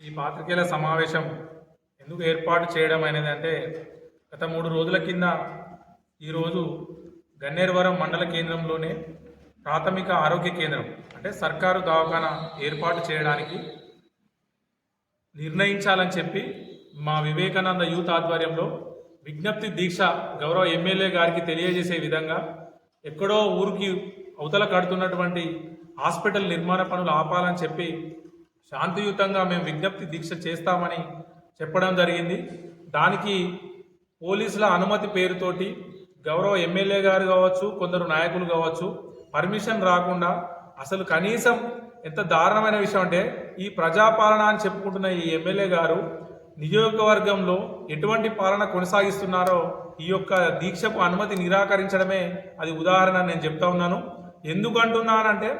ఈ పాత్రికేయుల సమావేశం ఎందుకు ఏర్పాటు చేయడం అనేది అంటే గత మూడు రోజుల కింద ఈరోజు గన్నేరువరం మండల కేంద్రంలోనే ప్రాథమిక ఆరోగ్య కేంద్రం అంటే సర్కారు దవాఖాన ఏర్పాటు చేయడానికి నిర్ణయించాలని చెప్పి మా వివేకానంద యూత్ ఆధ్వర్యంలో విజ్ఞప్తి దీక్ష గౌరవ ఎమ్మెల్యే గారికి తెలియజేసే విధంగా ఎక్కడో ఊరికి అవతల కడుతున్నటువంటి హాస్పిటల్ నిర్మాణ పనులు ఆపాలని చెప్పి శాంతియుతంగా మేము విజ్ఞప్తి దీక్ష చేస్తామని చెప్పడం జరిగింది. దానికి పోలీసుల అనుమతి పేరుతోటి గౌరవ ఎమ్మెల్యే గారు కావచ్చు కొందరు నాయకులు కావచ్చు పర్మిషన్ రాకుండా అసలు కనీసం ఎంత దారుణమైన విషయం అంటే ఈ ప్రజాపాలన అని చెప్పుకుంటున్న ఈ ఎమ్మెల్యే గారు నియోజకవర్గంలో ఎటువంటి పాలన కొనసాగిస్తున్నారో ఈ యొక్క దీక్షకు అనుమతి నిరాకరించడమే అది ఉదాహరణ నేను చెప్తా ఉన్నాను. ఎందుకు అంటున్నానంటే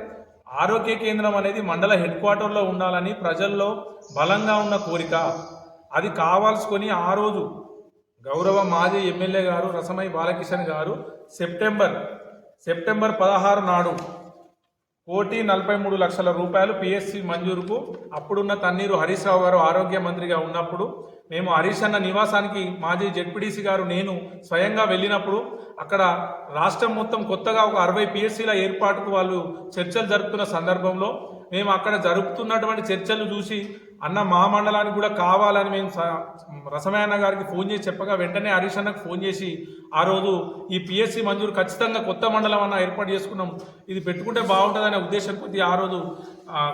ఆరోగ్య కేంద్రం అనేది మండల హెడ్ క్వార్టర్లో ఉండాలని ప్రజల్లో బలంగా ఉన్న కోరిక. అది కావాల్సుకొని ఆ రోజు గౌరవ మాజీ ఎమ్మెల్యే గారు రసమై బాలకిషన్ గారు సెప్టెంబర్ సెప్టెంబర్ పదహారు నాడు కోటి నలభై మూడు లక్షల రూపాయలు పిఎస్సి మంజూరుకు అప్పుడున్న తన్నీరు హరీష్ రావు గారు ఆరోగ్య మంత్రిగా ఉన్నప్పుడు మేము హరీష్ అన్న నివాసానికి మాజీ జెడ్పీడీసీ గారు నేను స్వయంగా వెళ్ళినప్పుడు అక్కడ రాష్ట్రం మొత్తం కొత్తగా ఒక అరవై పిఎస్సీల ఏర్పాటుకు వాళ్ళు చర్చలు జరుపుతున్న సందర్భంలో మేము అక్కడ జరుపుతున్నటువంటి చర్చలు చూసి అన్న మా మండలానికి కూడా కావాలని మేము స- గారికి ఫోన్ చేసి చెప్పగా వెంటనే హరీష్ అన్నకు ఫోన్ చేసి ఆ రోజు ఈ పిఎస్సి మంజూరు ఖచ్చితంగా కొత్త మండలం అన్న ఏర్పాటు చేసుకున్నాం. ఇది పెట్టుకుంటే బాగుంటుందనే ఉద్దేశం కొద్ది ఆ రోజు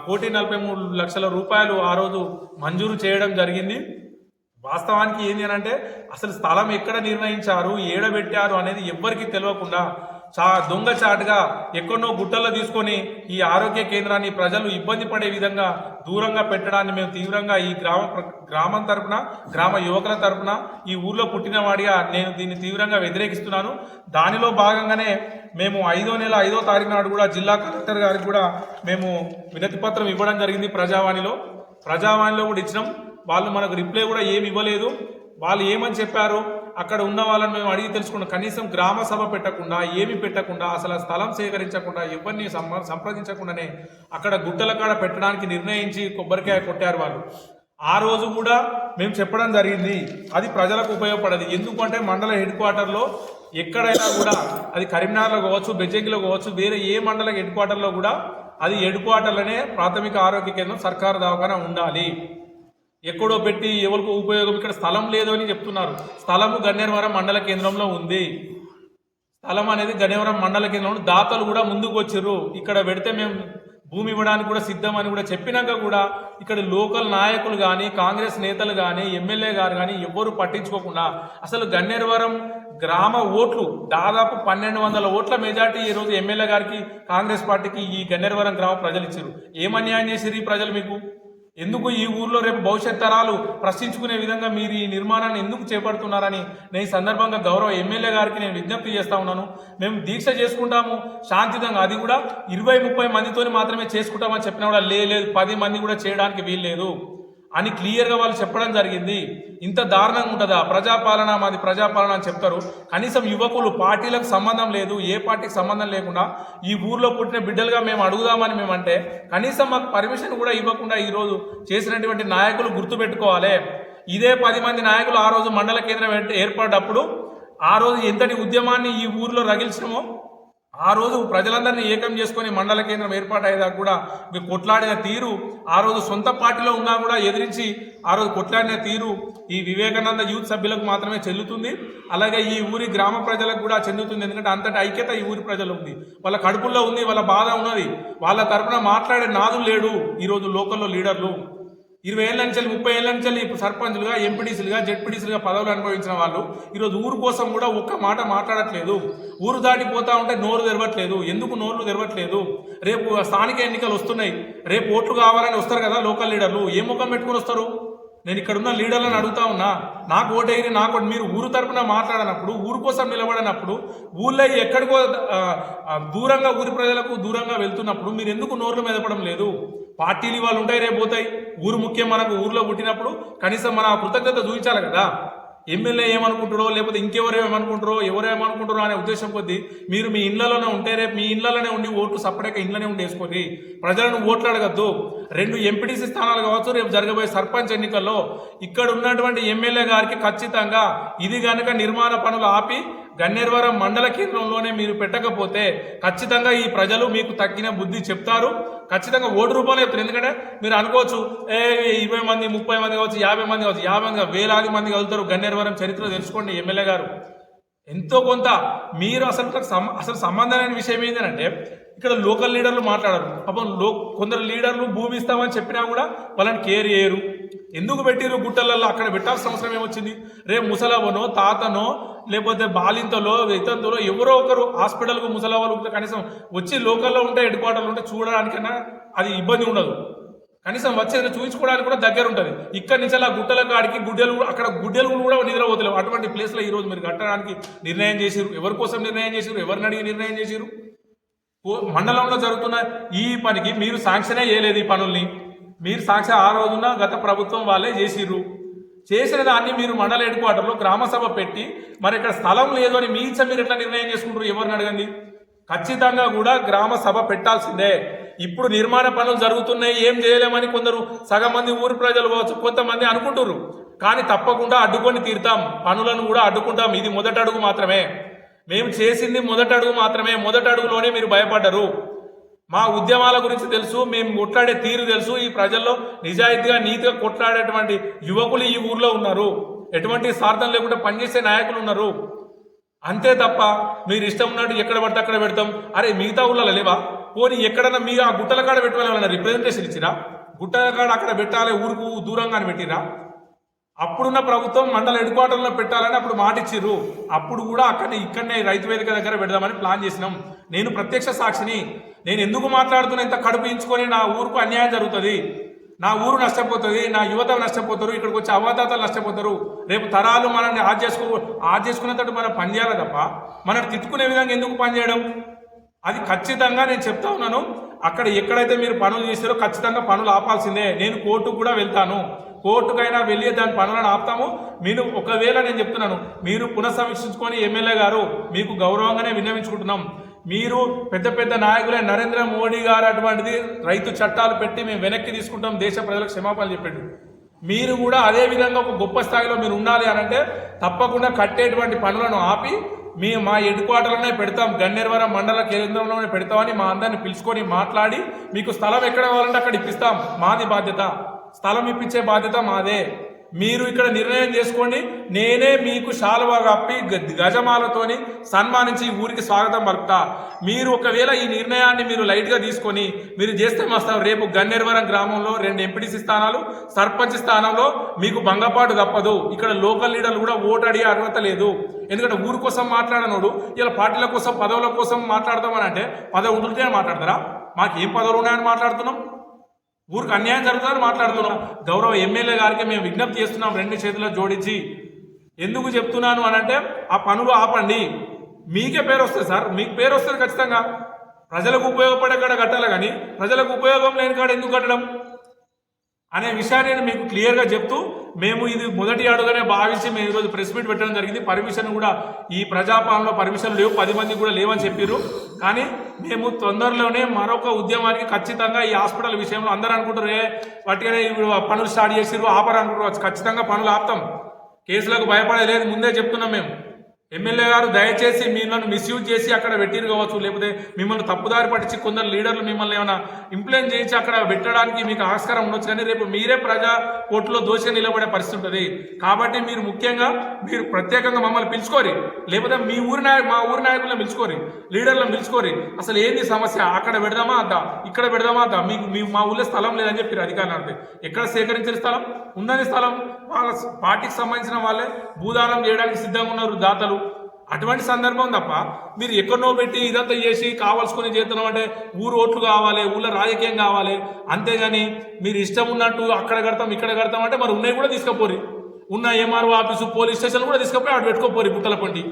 కోటి నలభై మూడు లక్షల రూపాయలు ఆ రోజు మంజూరు చేయడం జరిగింది. వాస్తవానికి ఏంటి అని అంటే అసలు స్థలం ఎక్కడ నిర్ణయించారు ఏడబెట్టారు అనేది ఎవ్వరికీ తెలియకుండా చా దొంగచాటుగా ఎక్కడో గుట్టల్లో తీసుకొని ఈ ఆరోగ్య కేంద్రాన్ని ప్రజలు ఇబ్బంది పడే విధంగా దూరంగా పెట్టడాన్ని మేము తీవ్రంగా ఈ గ్రామ ప్ర- గ్రామం తరపున గ్రామ యువకుల తరపున ఈ ఊర్లో పుట్టినవాడిగా నేను దీన్ని తీవ్రంగా వ్యతిరేకిస్తున్నాను. దానిలో భాగంగానే మేము ఐదో నెల ఐదో తారీఖు నాడు కూడా జిల్లా కలెక్టర్ గారికి కూడా మేము వినతి పత్రం ఇవ్వడం జరిగింది ప్రజావాణిలో. ప్రజావాణిలో కూడా ఇచ్చినాం. వాళ్ళు మనకు రిప్లై కూడా ఏమి ఇవ్వలేదు. వాళ్ళు ఏమని చెప్పారు? అక్కడ ఉన్న వాళ్ళని మేము అడిగి తెలుసుకున్నాం. కనీసం గ్రామ సభ పెట్టకుండా ఏమి పెట్టకుండా అసలు స్థలం సేకరించకుండా ఎవరిని సంప్రదించకుండానే అక్కడ గుట్టల కాడ పెట్టడానికి నిర్ణయించి కొబ్బరికాయ కొట్టారు వాళ్ళు. ఆ రోజు కూడా మేము చెప్పడం జరిగింది అది ప్రజలకు ఉపయోగపడదు. ఎందుకంటే మండల హెడ్ క్వార్టర్లో ఎక్కడైనా కూడా అది కరీంనగర్లో కావచ్చు బెజ్జంకిలో కావచ్చు వేరే ఏ మండల హెడ్ క్వార్టర్లో కూడా అది హెడ్ క్వార్టర్లోనే ప్రాథమిక ఆరోగ్య కేంద్రం సర్కారు దవాఖాన ఉండాలి. ఎక్కడో పెట్టి ఎవరికి ఉపయోగం ఇక్కడ స్థలం లేదు అని చెప్తున్నారు. స్థలము గన్నేరవరం మండల కేంద్రంలో ఉంది. స్థలం అనేది గన్నేవరం మండల కేంద్రంలో దాతలు కూడా ముందుకు వచ్చారు. ఇక్కడ పెడితే మేము భూమి ఇవ్వడానికి కూడా సిద్ధం అని కూడా చెప్పినాక కూడా ఇక్కడ లోకల్ నాయకులు కానీ కాంగ్రెస్ నేతలు కానీ ఎమ్మెల్యే గారు కానీ ఎవ్వరూ పట్టించుకోకుండా అసలు గన్నేరవరం గ్రామ ఓట్లు దాదాపు పన్నెండు వందల ఓట్ల మెజార్టీ ఈ రోజు ఎమ్మెల్యే గారికి కాంగ్రెస్ పార్టీకి ఈ గన్నేరవరం గ్రామ ప్రజలు ఇచ్చారు. ఏం అన్యాయం చేసిరు ఈ ప్రజలు మీకు? ఎందుకు ఈ ఊర్లో రేపు భవిష్యత్ తరాలు ప్రశ్నించుకునే విధంగా మీరు ఈ నిర్మాణాన్ని ఎందుకు చేపడుతున్నారని నేను ఈ సందర్భంగా గౌరవ ఎమ్మెల్యే గారికి నేను విజ్ఞప్తి చేస్తా ఉన్నాను. మేము దీక్ష చేసుకుంటాము. శాంతియుతంగా అది కూడా ఇరవై ముప్పై మందితోని మాత్రమే చేసుకుంటామని చెప్పినా కూడా లేదు. పది మంది కూడా చేయడానికి వీల్లేదు. అని క్లియర్గా వాళ్ళు చెప్పడం జరిగింది. ఇంత దారుణంగా ఉంటుందా? ప్రజాపాలన మాది ప్రజాపాలన అని చెప్తారు. కనీసం యువకులు పార్టీలకు సంబంధం లేదు ఏ పార్టీకి సంబంధం లేకుండా ఈ ఊర్లో పుట్టిన బిడ్డలుగా మేము అడుగుదామని మేమంటే కనీసం మాకు పర్మిషన్ కూడా ఇవ్వకుండా ఈరోజు చేసినటువంటి నాయకులు గుర్తుపెట్టుకోవాలి. ఇదే పది మంది నాయకులు ఆ రోజు మండల కేంద్రం ఏర్ప- ఏర్పడ్డప్పుడు ఆ రోజు ఎంతటి ఉద్యమాన్ని ఈ ఊర్లో రగిల్చినామో ఆ రోజు ప్రజలందరినీ ఏకం చేసుకొని మండల కేంద్రం ఏర్పాటయ్యేదాకా కూడా మీరు కొట్లాడిన తీరు ఆ రోజు సొంత పార్టీలో ఉన్నా కూడా ఎదిరించి ఆ రోజు కొట్లాడిన తీరు ఈ వివేకానంద యూత్ సభ్యులకు మాత్రమే చెల్లుతుంది. అలాగే ఈ ఊరి గ్రామ ప్రజలకు కూడా చెందుతుంది. ఎందుకంటే అంతటి ఐక్యత ఈ ఊరి ప్రజలు ఉంది. వాళ్ళ కడుపుల్లో ఉంది వాళ్ళ బాధ ఉన్నది. వాళ్ళ తరపున మాట్లాడే నాదు లేడు ఈరోజు లోకల్లో లీడర్లు. ఇరవై ఏళ్ళ నుంచి ముప్పై ఏళ్ళ నుంచి ఇప్పుడు సర్పంచులుగా ఎంపీడీసీలుగా జెడ్పీడీసీలుగా పదవులు అనుభవించిన వాళ్ళు ఈరోజు ఊరు కోసం కూడా ఒక్క మాట మాట్లాడట్లేదు. ఊరు దాటిపోతా ఉంటే నోరు తెరవట్లేదు. ఎందుకు నోర్లు తెరవట్లేదు? రేపు స్థానిక ఎన్నికలు వస్తున్నాయి. రేపు ఓట్లు కావాలని వస్తారు కదా లోకల్ లీడర్లు. ఏ ముఖం పెట్టుకుని వస్తారు? నేను ఇక్కడ ఉన్న లీడర్లను అడుగుతా ఉన్నా. నాకు ఓటేరి నాకు మీరు ఊరు తరపున మాట్లాడినప్పుడు ఊరు కోసం నిలబడినప్పుడు ఊళ్ళో ఎక్కడికో దూరంగా ఊరి ప్రజలకు దూరంగా వెళ్తున్నప్పుడు మీరు ఎందుకు నోర్లు మెదపడం లేదు? పార్టీలు ఇవాళ ఉంటాయి రేపు పోతాయి. ఊరు ముఖ్యం మనకు ఊర్లో పుట్టినప్పుడు కనీసం మన కృతజ్ఞత చూపించాలి కదా. ఎమ్మెల్యే ఏమనుకుంటారో లేకపోతే ఇంకెవరు ఏమనుకుంటారో ఎవరు ఏమనుకుంటారో అనే ఉద్దేశం కొద్దీ మీరు మీ ఇళ్ళలోనే ఉంటే రేపు మీ ఇళ్ళలోనే ఉండి ఓట్లు సపరేట్గా ఇంట్లోనే ఉండి వేసుకోండి ప్రజలను ఓట్లు అడగద్దు. రెండు ఎంపీటీసీ స్థానాలు కావచ్చు రేపు జరగబోయే సర్పంచ్ ఎన్నికల్లో ఇక్కడ ఉన్నటువంటి ఎమ్మెల్యే గారికి ఖచ్చితంగా ఇది కనుక నిర్మాణ పనులు ఆపి గన్నేర్వరం మండల కేంద్రంలోనే మీరు పెట్టకపోతే ఖచ్చితంగా ఈ ప్రజలు మీకు తగ్గిన బుద్ధి చెప్తారు. ఖచ్చితంగా ఓటు రూపాయలు చెప్తారు. ఎందుకంటే మీరు అనుకోవచ్చు ఏ ఇరవై మంది ముప్పై మంది కావచ్చు యాభై మంది కావచ్చు యాభై మంది వేలాది మంది కలుగుతారు గన్నేర్వరం చరిత్ర తెలుసుకోండి ఎమ్మెల్యే గారు. ఎంతో కొంత మీరు అసలు అసలు సంబంధం లేని విషయం ఏంటంటే ఇక్కడ లోకల్ లీడర్లు మాట్లాడరు. పాపం లో కొందరు లీడర్లు భూమి ఇస్తామని చెప్పినా కూడా వాళ్ళని కేర్ చేయరు. ఎందుకు పెట్టిరు గుట్టలలో? అక్కడ పెట్టాల్సిన అవసరం ఏమొచ్చింది? రేపు ముసలవ్వనో తాతనో లేకపోతే బాలింతలో ఇతంతులో ఎవరో ఒకరు హాస్పిటల్కు ముసలవాళ్ళు ఉంటే కనీసం వచ్చి లోకల్లో ఉంటే హెడ్ క్వార్టర్లు ఉంటే చూడడానికైనా అది ఇబ్బంది ఉండదు. కనీసం వచ్చేది చూపించుకోవడానికి కూడా దగ్గర ఉంటుంది. ఇక్కడ నుంచి అలా గుట్టల కాడికి గుడ్డెలు అక్కడ గుడ్డెలు కూడా నిద్రపోతలేవు అటువంటి ప్లేస్లో ఈ రోజు మీరు కట్టడానికి నిర్ణయం చేసిరు ఎవరి కోసం నిర్ణయం చేసిరు ఎవరిని అడిగి నిర్ణయం చేసిరు ఓ- మండలంలో జరుగుతున్న ఈ పనికి మీరు శాంక్షనే చేయలేదు ఈ పనుల్ని. మీరు సాక్షి ఆ రోజున గత ప్రభుత్వం వాళ్ళే చేసిర్రు. చేసిన దాన్ని మీరు మండల హెడ్ క్వార్టర్లో గ్రామసభ పెట్టి మరి ఇక్కడ స్థలం లేదు అని మీ ఇచ్చ మీరు ఎట్లా నిర్ణయం చేసుకుంటారు? ఎవరిని అడగండి? ఖచ్చితంగా కూడా గ్రామ సభ పెట్టాల్సిందే. ఇప్పుడు నిర్మాణ పనులు జరుగుతున్నాయి ఏం చేయలేమని కొందరు సగం మంది ఊరి ప్రజలు కావచ్చు కొంతమంది అనుకుంటున్నారు కానీ తప్పకుండా అడ్డుకొని తీరుతాం. పనులను కూడా అడ్డుకుంటాం. ఇది మొదటి అడుగు మాత్రమే. మేము చేసింది మొదటి అడుగు మాత్రమే. మొదటి అడుగులోనే మీరు భయపడ్డరు. మా ఉద్యమాల గురించి తెలుసు మేము కొట్లాడే తీరు తెలుసు ఈ ప్రజల్లో నిజాయితీగా నీతిగా కొట్లాడేటువంటి యువకులు ఈ ఊర్లో ఉన్నారు. ఎటువంటి స్వార్థం లేకుండా పనిచేసే నాయకులు ఉన్నారు. అంతే తప్ప మీరు ఇష్టం ఉన్నట్టు ఎక్కడ పడితే అక్కడ పెడతాం. అరే మిగతా ఊళ్ళలో లేవా? పోనీ ఎక్కడన్నా మీ ఆ గుట్టల కాడ పెట్టాలని రిప్రజెంటేషన్ ఇచ్చిరా? గుట్టల కాడ అక్కడ పెట్టాలి ఊరుకు దూరంగానే పెట్టిరా? అప్పుడున్న ప్రభుత్వం మండల హెడ్ క్వార్టర్లో పెట్టాలని అప్పుడు మాట ఇచ్చిర్రు. అప్పుడు కూడా అక్కడ ఇక్కడనే రైతు వేదిక దగ్గర పెడదామని ప్లాన్ చేసినాం. నేను ప్రత్యక్ష సాక్షిని. నేను ఎందుకు మాట్లాడుతున్నా ఇంత కడుపు ఇంచుకొని నా ఊరుకు అన్యాయం జరుగుతుంది? నా ఊరు నష్టపోతుంది నా యువత నష్టపోతారు ఇక్కడికి వచ్చే అవతాతలు నష్టపోతారు. రేపు తరాలు మనల్ని ఆజ్ చేసుకో ఆజ్ చేసుకునేటట్టు మనం పనిచేయాలి తప్ప మనం తిట్టుకునే విధంగా ఎందుకు పనిచేయడం అది ఖచ్చితంగా నేను చెప్తా ఉన్నాను. అక్కడ ఎక్కడైతే మీరు పనులు చేస్తారో ఖచ్చితంగా పనులు ఆపాల్సిందే. నేను కోర్టుకు కూడా వెళ్తాను. కోర్టుకైనా వెళ్ళి దాని పనులను ఆపుతాము. మీరు ఒకవేళ నేను చెప్తున్నాను మీరు పునఃసమీక్షించుకొని ఎమ్మెల్యే గారు మీకు గౌరవంగానే విన్నవించుకుంటున్నాం. మీరు పెద్ద పెద్ద నాయకులే నరేంద్ర మోడీ గారు అటువంటిది రైతు చట్టాలు పెట్టి మేము వెనక్కి తీసుకుంటాం దేశ ప్రజలకు క్షమాపణలు చెప్పాడు. మీరు కూడా అదే విధంగా ఒక గొప్ప స్థాయిలో మీరు ఉండాలి అని అంటే తప్పకుండా కట్టేటువంటి పనులను ఆపి మీ మా హెడ్ క్వార్టర్లోనే పెడతాం గన్నేర్వరం మండల కేంద్రంలోనే పెడతామని మా అందరిని పిలుచుకొని మాట్లాడి మీకు స్థలం ఎక్కడ కావాలంటే అక్కడ ఇప్పిస్తాం మాది బాధ్యత. స్థలం ఇప్పించే బాధ్యత మాదే. మీరు ఇక్కడ నిర్ణయం చేసుకోండి. నేనే మీకు శాలువా కప్పి గ- గజమాలతోని సన్మానించి ఊరికి స్వాగతం పలుకుతా. మీరు ఒకవేళ ఈ నిర్ణయాన్ని మీరు లైట్గా తీసుకొని మీరు చేస్తే మస్తాం రేపు గన్నేర్వరం గ్రామంలో రెండు ఎంపీటీసీ స్థానాలు సర్పంచ్ స్థానంలో మీకు భంగపాటు తప్పదు. ఇక్కడ లోకల్ లీడర్లు కూడా ఓటు అడిగే అర్హత లేదు. ఎందుకంటే ఊరు కోసం మాట్లాడనోడు ఇలా పార్టీల కోసం పదవుల కోసం మాట్లాడతామని అంటే పదవి ఉంటుంటేనే మాట్లాడతారా? మాకు ఏం పదవులు ఉన్నాయని మాట్లాడుతున్నాం? ఊరికి అన్యాయం జరుగుతుందని మాట్లాడుతున్నాం. గౌరవ ఎమ్మెల్యే గారికి మేము విజ్ఞప్తి చేస్తున్నాం రెండు చేతుల్లో జోడించి. ఎందుకు చెప్తున్నాను అని అంటే ఆ పనులు ఆపండి. మీకే పేరు వస్తుంది సార్. మీకు పేరు వస్తుంది ఖచ్చితంగా. ప్రజలకు ఉపయోగపడే కాడ కట్టాలి కానీ ప్రజలకు ఉపయోగం లేని కాడ ఎందుకు కట్టడం? అనే విషయాన్ని నేను మీకు క్లియర్గా చెప్తూ మేము ఇది మొదటి అడుగునే భావించి మేము ఈరోజు ప్రెస్ మీట్ పెట్టడం జరిగింది. పర్మిషన్ కూడా ఈ ప్రజాపాలనలో పర్మిషన్ లేవు. పది మంది కూడా లేవని చెప్పారు కానీ మేము తొందరలోనే మరొక ఉద్యమానికి ఖచ్చితంగా ఈ హాస్పిటల్ విషయంలో అందరూ అనుకుంటారే వాటికనే ఇప్పుడు పనులు స్టార్ట్ చేసిర్రు ఆపరు అనుకుంటారు. ఖచ్చితంగా పనులు ఆపుతాం. కేసులకు భయపడేది లేదు ముందే చెప్తున్నాం మేము. ఎమ్మెల్యే గారు దయచేసి మిమ్మల్ని మిస్యూజ్ చేసి అక్కడ పెట్టిరు కావచ్చు లేకపోతే మిమ్మల్ని తప్పుదారి పట్టించి కొందరు లీడర్లు మిమ్మల్ని ఏమైనా ఇంప్లైన్ చేయించి అక్కడ పెట్టడానికి మీకు ఆస్కారం ఉండొచ్చు కానీ రేపు మీరే ప్రజా కోర్టులో దోషి నిలబడే పరిస్థితి ఉంటుంది. కాబట్టి మీరు ముఖ్యంగా మీరు ప్రత్యేకంగా మమ్మల్ని పిలుచుకోరి లేకపోతే మీ ఊరి నాయకు మా ఊరి నాయకులను పిలుచుకోరి లీడర్లను పిలుచుకోరి. అసలు ఏంది సమస్య? అక్కడ పెడదామా? అద్దా. ఇక్కడ పెడదామా? అద్దా. మీకు మీ మా ఊళ్ళో స్థలం లేదని చెప్పారు అధికారులు అంటే ఎక్కడ సేకరించిన స్థలం? ఉందని స్థలం. వాళ్ళ పార్టీకి సంబంధించిన వాళ్ళే భూదానం చేయడానికి సిద్ధంగా ఉన్నారు దాతలు. అటువంటి సందర్భం తప్ప మీరు ఎక్కడనో పెట్టి ఇదంతా చేసి కావాల్సుకొని చేస్తున్నాం అంటే ఊరు ఓట్లు కావాలి ఊళ్ళో రాజకీయం కావాలి. అంతేగాని మీరు ఇష్టం ఉన్నట్టు అక్కడ కడతాం ఇక్కడ కడతాం అంటే మరి ఉన్నాయి కూడా తీసుకుపోరు. ఉన్న ఎంఆర్ఓ ఆఫీసు పోలీస్ స్టేషన్ కూడా తీసుకుపోయి అటు పెట్టుకోపోరు బుట్టల పండి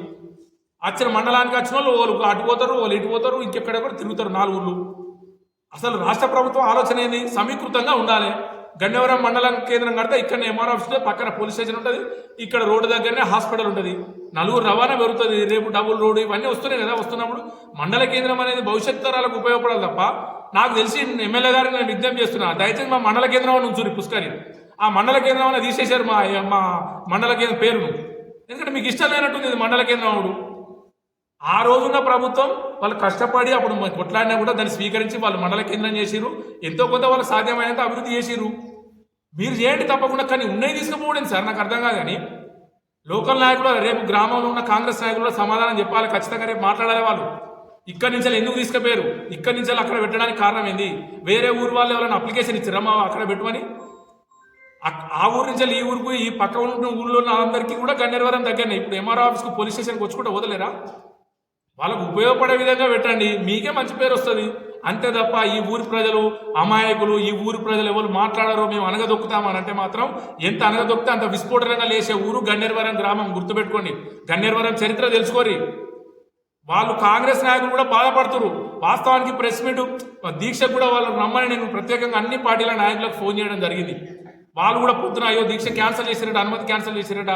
వచ్చిన మండలానికి వచ్చిన వాళ్ళు వాళ్ళు అటు పోతారు వాళ్ళు ఇటు పోతారు ఇంకెక్కడ కూడా తిరుగుతారు నాలుగు ఊళ్ళు అసలు రాష్ట్ర ప్రభుత్వం ఆలోచన ఏంది? సమీకృతంగా ఉండాలి. గన్నవరం మండలం కేంద్రం కడితే ఇక్కడ ఎంఆర్ ఆఫీస్లో పక్కన పోలీస్ స్టేషన్ ఉంటుంది ఇక్కడ రోడ్డు దగ్గరనే హాస్పిటల్ ఉంటుంది. నలుగురు రవాణా పెరుగుతుంది రేపు డబుల్ రోడ్డు ఇవన్నీ వస్తున్నాయి కదా వస్తున్నప్పుడు మండల కేంద్రం అనేది భవిష్యత్ తరాలకు ఉపయోగపడాలి తప్ప నాకు తెలిసి ఎమ్మెల్యే గారిని నేను విజ్ఞప్తి చేస్తున్నా దయచేసి మా మండల కేంద్రం ఉంచురి పుష్కరి ఆ మండల కేంద్రం అనేది తీసేశారు మా మా మండల కేంద్రం పేరును. ఎందుకంటే మీకు ఇష్టం లేనట్టుంది ఇది మండల కేంద్రం అవుడు. ఆ రోజున ప్రభుత్వం వాళ్ళు కష్టపడి అప్పుడు కొట్లాడినా కూడా దాన్ని స్వీకరించి వాళ్ళు మండల కేంద్రం చేసిరు ఎంతో కొంత వాళ్ళు సాధ్యమైనంత అభివృద్ధి చేసిరు మీరు చేయండి తప్పకుండా కానీ ఉన్నాయి తీసుకుపోవడం సార్ నాకు అర్థం కాదు కానీ. లోకల్ నాయకులు రేపు గ్రామంలో ఉన్న కాంగ్రెస్ నాయకులు సమాధానం చెప్పాలి ఖచ్చితంగా రేపు మాట్లాడాలి వాళ్ళు. ఇక్కడి నుంచి ఎందుకు తీసుకుపోయారు? ఇక్కడి నుంచి అక్కడ పెట్టడానికి కారణం ఏంది? వేరే ఊరు వాళ్ళు ఎవరైనా అప్లికేషన్ ఇచ్చారా మా అక్కడ పెట్టమని? ఆ- ఆ ఊరు నుంచి ఈ ఊరికి ఈ పక్క ఉన్న ఊళ్ళో ఉన్న అందరికీ కూడా గన్నేరవరం దగ్గరనే. ఇప్పుడు ఎంఆర్ఓ ఆఫీస్కి పోలీస్ స్టేషన్కి వచ్చుకుంటే వదలేరా? వాళ్ళకు ఉపయోగపడే విధంగా పెట్టండి. మీకే మంచి పేరు వస్తుంది. అంతే తప్ప ఈ ఊరి ప్రజలు అమాయకులు ఈ ఊరి ప్రజలు ఎవరు మాట్లాడారో మేము అనగదొక్కుతామని అంటే మాత్రం ఎంత అనగదొక్కితే అంత విస్ఫోటనంగా లేచే ఊరు గన్నేర్వరం గ్రామం గుర్తుపెట్టుకోండి. గన్నేర్వరం చరిత్ర తెలుసుకోరి. వాళ్ళు కాంగ్రెస్ నాయకులు కూడా బాధపడుతున్నారు వాస్తవానికి ప్రెస్ మీట్ దీక్ష కూడా వాళ్ళు రమ్మని నేను ప్రత్యేకంగా అన్ని పార్టీల నాయకులకు ఫోన్ చేయడం జరిగింది. వాళ్ళు కూడా పొద్దున అయ్యో దీక్ష క్యాన్సిల్ చేసిరట అనుమతి క్యాన్సిల్ చేసిరట.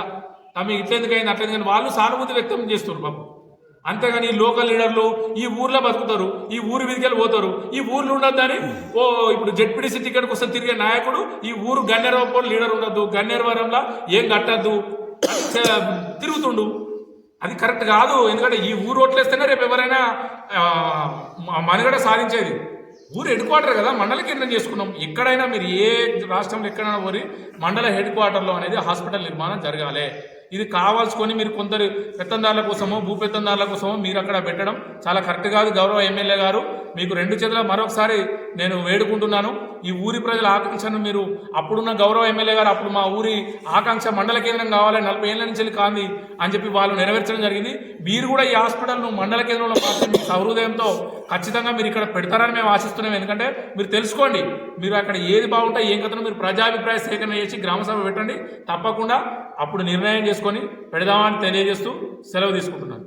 తమ ఇట్లెందుకైంది అయింది వాళ్ళు సానుభూతి వ్యక్తం చేస్తున్నారు బాబు అంతేగాని ఈ లోకల్ లీడర్లు ఈ ఊర్లో బతుకుతారు ఈ ఊరు మీదకి పోతారు ఈ ఊర్లో ఉండొద్దని ఓ ఇప్పుడు జడ్పీడీసీ టికెట్ కోసం తిరిగే నాయకుడు ఈ ఊరు గన్నేరవరం లీడర్ ఉండొద్దు గన్నేరవరంలో ఏం కట్టద్దు తిరుగుతుండు. అది కరెక్ట్ కాదు ఎందుకంటే ఈ ఊరు ఓట్లేస్తేనే రేపు ఎవరైనా మనుగడ సాధించేది. ఊరు హెడ్ క్వార్టర్ కదా మండల కేంద్రం చేసుకున్నాం? ఎక్కడైనా మీరు ఏ రాష్ట్రంలో ఎక్కడైనా పోరి మండల హెడ్ క్వార్టర్లో అనేది హాస్పిటల్ నిర్మాణం జరగాలి. ఇది కావాల్సుకొని మీరు కొందరు పెత్తందారుల కోసమో భూపెత్తందారుల కోసమో మీరు అక్కడ పెట్టడం చాలా కరెక్ట్ కాదు. గౌరవ ఎమ్మెల్యే గారు మీకు రెండు చేతుల మరొకసారి నేను వేడుకుంటున్నాను. ఈ ఊరి ప్రజల ఆకాంక్షను మీరు అప్పుడున్న గౌరవ ఎమ్మెల్యే గారు అప్పుడు మా ఊరి ఆకాంక్ష మండల కేంద్రం కావాలి నలభై ఏళ్ళ నుంచి వెళ్ళి కాంది అని చెప్పి వాళ్ళు నెరవేర్చడం జరిగింది. మీరు కూడా ఈ హాస్పిటల్ను మండల కేంద్రంలో మార్చి మీ సహృదయంతో ఖచ్చితంగా మీరు ఇక్కడ పెడతారని మేము ఆశిస్తున్నాం. ఎందుకంటే మీరు తెలుసుకోండి మీరు అక్కడ ఏది బాగుంటే ఏం కథను మీరు ప్రజాభిప్రాయ సేకరణ చేసి గ్రామ సభ పెట్టండి. తప్పకుండా అప్పుడు నిర్ణయం చేసుకొని పెడదామని తెలియజేస్తూ సెలవు తీసుకుంటున్నాను.